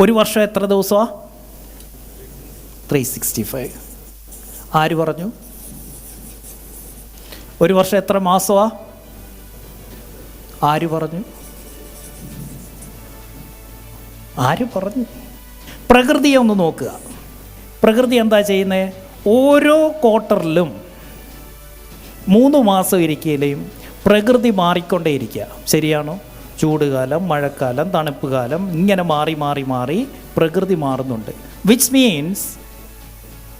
ഒരു വർഷം എത്ര ദിവസമാണ് ത്രീ സിക്സ്റ്റി ഫൈവ് ആര് പറഞ്ഞു? ഒരു വർഷം എത്ര മാസമാണ് ആര് പറഞ്ഞു? ആര് പറഞ്ഞു? പ്രകൃതിയെ ഒന്ന് നോക്കുക. പ്രകൃതി എന്താ ചെയ്യുന്നത് ഓരോ ക്വാർട്ടറിലും മൂന്ന് മാസം ഇരിക്കുകയും പ്രകൃതി മാറിക്കൊണ്ടേയിരിക്കുക. ശരിയാണോ? ചൂടുകാലം മഴക്കാലം തണുപ്പ് കാലം ഇങ്ങനെ മാറി മാറി മാറി പ്രകൃതി മാറുന്നുണ്ട്. വിച്ച് മീൻസ്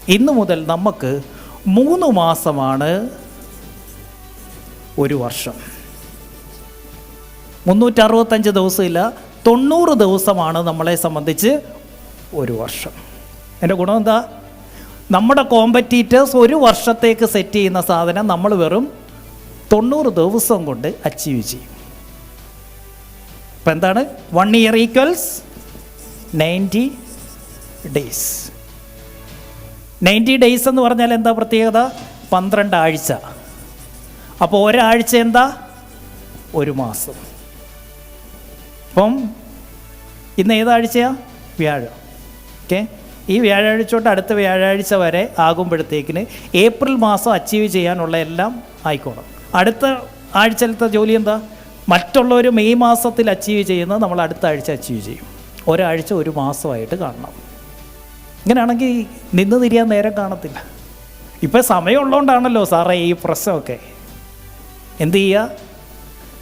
ഇന്നു മുതൽ നമുക്ക് മൂന്ന് മാസമാണ് ഒരു വർഷം. മുന്നൂറ്ററുപത്തഞ്ച് ദിവസമില്ല തൊണ്ണൂറ് ദിവസമാണ് നമ്മളെ സംബന്ധിച്ച് ഒരു വർഷം. എന്റെ ഗുണം എന്താ? നമ്മുടെ കോമ്പറ്റീറ്റേഴ്സ് ഒരു വർഷത്തേക്ക് സെറ്റ് ചെയ്യുന്ന സാധനം നമ്മൾ വെറും തൊണ്ണൂറ് ദിവസം കൊണ്ട് അച്ചീവ് ചെയ്യും. ഇപ്പം എന്താണ്? One year equals ninety days ninety days എന്ന് പറഞ്ഞാൽ എന്താ പ്രത്യേകത? പന്ത്രണ്ട് ആഴ്ച. അപ്പോൾ ഒരാഴ്ച എന്താ? ഒരു മാസം. അപ്പം ഇന്ന് ഏതാഴ്ചയാ വ്യാഴം. ഓക്കെ ഈ വ്യാഴാഴ്ച തൊട്ട് അടുത്ത വ്യാഴാഴ്ച വരെ ആകുമ്പോഴത്തേക്കിന് ഏപ്രിൽ മാസം അച്ചീവ് ചെയ്യാനുള്ള എല്ലാം ആയിക്കോണം അടുത്ത ആഴ്ചയിലത്തെ ജോലി എന്താ? മറ്റുള്ളവർ മെയ് മാസത്തിൽ അച്ചീവ് ചെയ്യുന്നത് നമ്മൾ അടുത്ത ആഴ്ച അച്ചീവ് ചെയ്യും. ഒരാഴ്ച ഒരു മാസമായിട്ട് കാണണം. ഇങ്ങനെയാണെങ്കിൽ നിന്ന് തിരിയാൻ നേരം കാണത്തില്ല. ഇപ്പം സമയമുള്ളതുകൊണ്ടാണല്ലോ സാറേ ഈ പ്രശ്നമൊക്കെ. എന്ത് ചെയ്യുക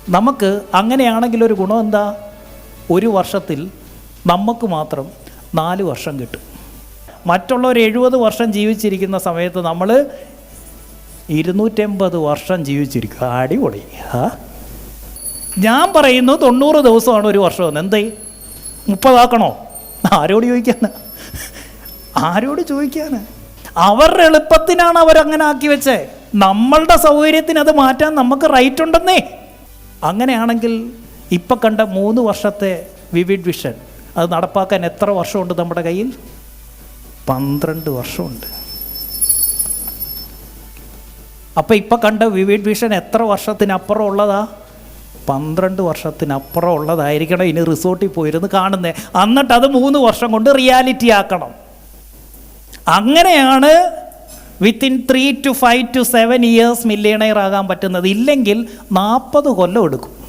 നമുക്ക് അങ്ങനെയാണെങ്കിൽ ഒരു ഗുണം എന്താ? ഒരു വർഷത്തിൽ നമുക്ക് മാത്രം നാല് വർഷം കിട്ടും. മറ്റുള്ളവർ എഴുപത് വർഷം ജീവിച്ചിരിക്കുന്ന സമയത്ത് നമ്മൾ ഇരുന്നൂറ്റമ്പത് വർഷം ജീവിച്ചിരിക്കുക അടിപൊളി. ആ ഞാൻ പറയുന്നു തൊണ്ണൂറ് ദിവസമാണ് ഒരു വർഷമെന്ന് എന്തേ? മുപ്പതാക്കണോ? ആരോട് ചോദിക്കാനാ? ആരോട് ചോദിക്കാന്? അവരുടെ എളുപ്പത്തിനാണ് അവരങ്ങനെ ആക്കി വെച്ചേ. നമ്മളുടെ സൗകര്യത്തിന് അത് മാറ്റാൻ നമുക്ക് റൈറ്റ് ഉണ്ടെന്നേ. അങ്ങനെയാണെങ്കിൽ ഇപ്പം കണ്ട മൂന്ന് വർഷത്തെ വിവിഡ് വിഷൻ അത് നടപ്പാക്കാൻ എത്ര വർഷമുണ്ട് നമ്മുടെ കയ്യിൽ? പന്ത്രണ്ട് വർഷമുണ്ട്. അപ്പം ഇപ്പം കണ്ട വിവിഡ് വിഷൻ എത്ര വർഷത്തിനപ്പുറം ഉള്ളതാ? പന്ത്രണ്ട് വർഷത്തിനപ്പുറം ഉള്ളതായിരിക്കണം ഇനി റിസോർട്ടിൽ പോയിരുന്ന് കാണുന്നത് എന്നിട്ട് അത് മൂന്ന് വർഷം കൊണ്ട് റിയാലിറ്റി ആക്കണം. അങ്ങനെയാണ് within three to five to seven years millionaire ആകാൻ പറ്റുന്നത്. ഇല്ലെങ്കിൽ നാൽപ്പത് കൊല്ലം എടുക്കും.